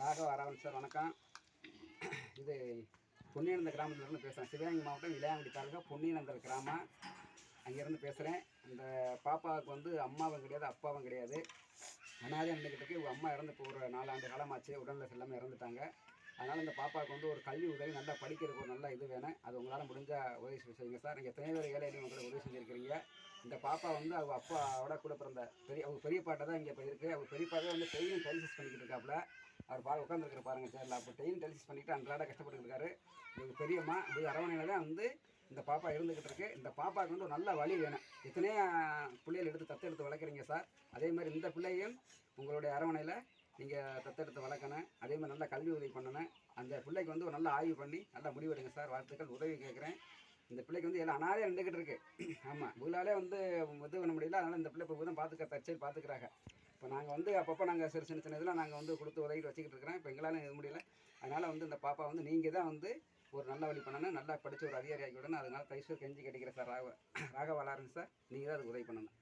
லாகவ Aravan sir வணக்கம். இது பொன்னியனந்த கிராமத்துலேருந்து பேசுகிறேன் சிவகங்கை மாவட்டம் இளையாங்குடி தாலுகா பொன்னியனந்தல் கிராமம். அங்கேருந்து பேசுகிறேன் இந்த பாப்பாவுக்கு வந்து அம்மாவும் கிடையாது அப்பாவும் கிடையாது. அனாதை இருந்துக்கிட்டு இவங்க அம்மா இறந்து இப்போ ஒரு நாலாண்டு காலமாச்சு. உடல்நிலை எல்லாமே இறந்துட்டாங்க. அதனால் இந்த பாப்பாவுக்கு வந்து ஒரு கல்வி உதவி நல்லா படிக்கிறதுக்கு ஒரு நல்ல இது வேணும். அது உங்களால் முடிஞ்சால் உதவி செய்யுங்க சார். நீங்கள் எத்தனை பேர் ஏழை உங்களை உதவி செஞ்சுருக்கிறீங்க. இந்த பாப்பா வந்து அவங்க அப்பாவோட கூட பிறந்த பெரிய அவங்க பெரிய பாட்டை தான் இங்கே இப்போ இருக்குது அவங்க பெரியப்பாவே வந்து பெரிய டெலிசிஸ் பண்ணிக்கிட்டு இருக்காப்புல. அவர் பாரு உட்காந்துருக்கிற பாருங்க சேரில் அப்போ டெய்லியும் டெலிசிஸ் பண்ணிட்டு அன்றாட கஷ்டப்பட்டு இருக்காரு. இவங்க பெரியம்மா இது அரவணையில் தான் வந்து இந்த பாப்பா இருந்துக்கிட்டு இருக்கு. இந்த பாப்பாவுக்கு வந்து ஒரு நல்ல வழி வேணும். எத்தனையோ பிள்ளைகள் எடுத்து தத்தெடுத்து வளர்க்குறீங்க சார். அதே மாதிரி இந்த பிள்ளையும் உங்களுடைய அரவணையில் நீங்கள் தத்தெடுத்து வளர்க்கணும். அதே மாதிரி நல்ல கல்வி உதவி பண்ணணும். அந்த பிள்ளைக்கு வந்து ஒரு நல்ல ஆய்வு பண்ணி நல்லா முடிவெடுங்க சார். வாழ்த்துக்கள் உதவி கேட்குறேன். இந்த பிள்ளைக்கு வந்து எல்லாம் அனாதையாக இருந்துக்கிட்டு இருக்கு. ஆமாம் இவங்களாலே வந்து இது பண்ண முடியல. அதனால் இந்த பிள்ளை இப்போ தான் பார்த்துக்க தச்சரி பார்த்துக்கிறாங்க இப்போ நாங்கள் வந்து அப்பப்போ நாங்கள் சிறு சின்ன சின்ன இதெல்லாம் நாங்கள் வந்து கொடுத்து உதவிட்டு வச்சுக்கிட்டு இருக்கிறோம் இப்போ எங்களால் இது முடியல. அதனால் வந்து இந்த பாப்பா வந்து நீங்கள் தான் வந்து ஒரு நல்ல வழி பண்ணணும். நல்லா படித்து ஒரு அதிகாரி ஆக்கி விடணும். அதனால தைசூர் கெஞ்சி கிடைக்கிற சார் ராக ராகவ வளாருங்க சார் நீங்கள் தான் அதுக்கு உதவி பண்ணணும்.